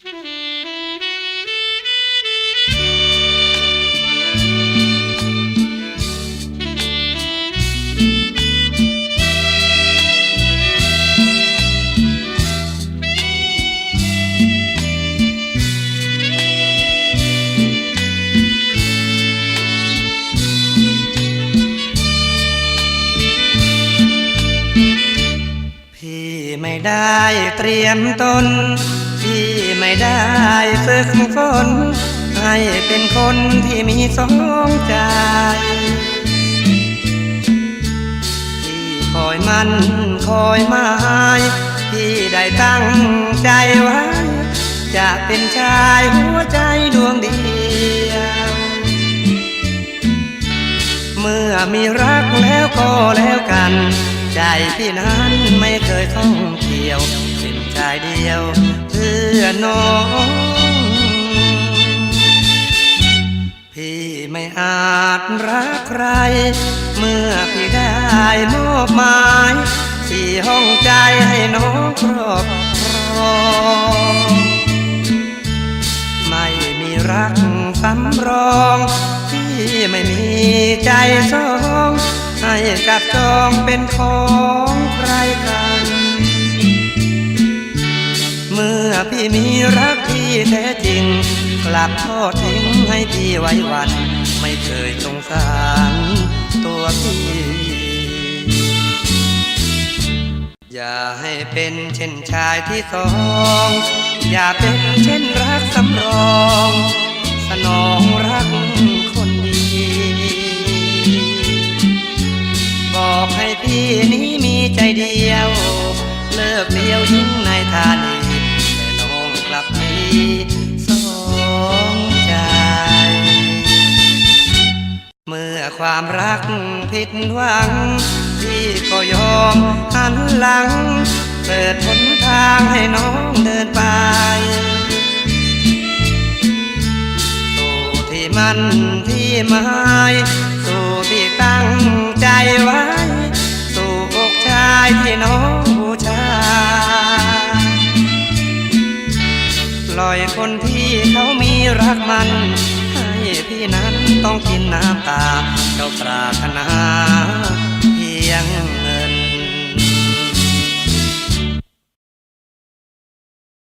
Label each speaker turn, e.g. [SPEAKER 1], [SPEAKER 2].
[SPEAKER 1] พี่ไม่ได้เตรียมตน พี่ไม่ได้ฝึกฝนให้เป็นคนที่มีสองใจพี่คอยมันคอยหมายพี่ได้ตั้งใจไว้ จะเป็นชายหัวใจดวงเดียว เมื่อมีรักแล้วก็แล้วกัน ใจพี่นั้นไม่เคยท่องเที่ยวเป็นชายเดียว อน้อง พี่ไม่อาจรักใคร เมื่อพี่ได้มอบหมายที่ห้องใจให้น้องครอบครองไม่มีรักสำรองที่ไม่มีใจสองให้กับจองเป็นของใครกัน พี่มีรักที่แท้จริง กลับทอดทิ้งให้พี่ไว้วัน ไม่เคยสงสารตัวพี่ อย่าให้เป็นเช่นชายที่สอง อย่าเป็นเช่นรักสำรอง สนองรักคนดี บอกให้พี่นี้มีใจเดียว เลิกเดียวยิ่ง ความรักผิดหวัง พี่ก็ยอมหันหลัง เปิดหนทางให้น้องเดินไปสู่ที่มันที่หมายสู่ที่ตั้งใจไว้ สู่อกชายที่น้องบูชาปล่อยคนที่เขามีรักมัน พี่นั้นต้องกินน้ำตาเจ้าปรารถนาเพียง